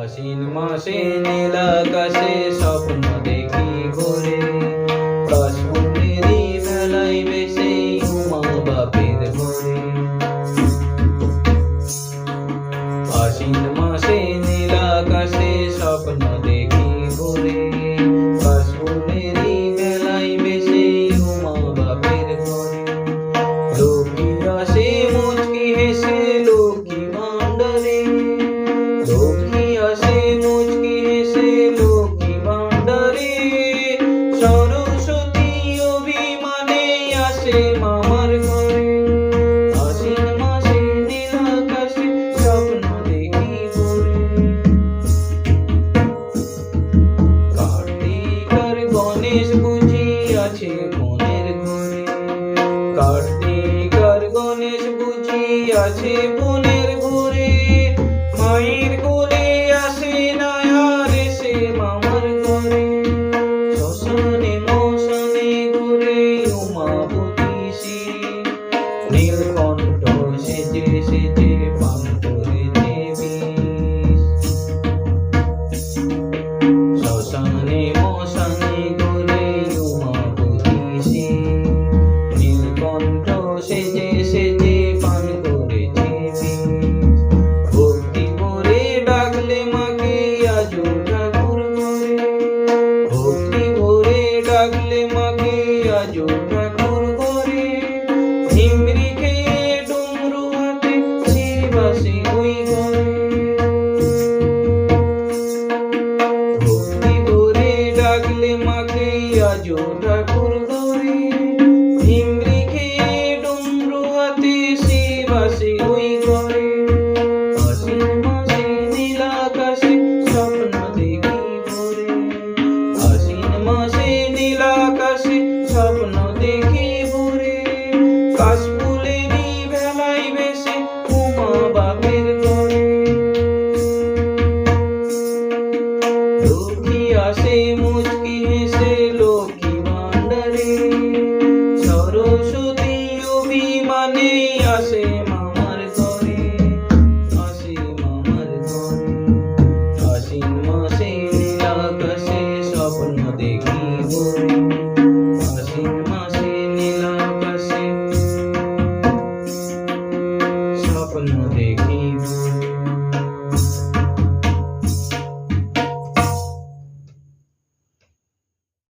আশ্বিন মাসে নীল আকাশে স্বপ্ন দেখি ঘুরে। আছে বনের ঘুরে মায়ের কোলে আসে না আর সে মামার ঘরে। শ্মশানে, মশানে ঘুরে উমাবতী সে। নীল কাশফুলেরই ভেলাই বেশে উমা বাপের ঘরে। লক্ষ্মী আসে, মুচকি হেসে লক্ষ্মী ভান্ডারে সরস্বতী অভিমানে আসে মামার ঘরে। আসে মামার ঘরে। আশ্বিন মাসে নীল আকাশে স্বপ্ন দেখি ভোরে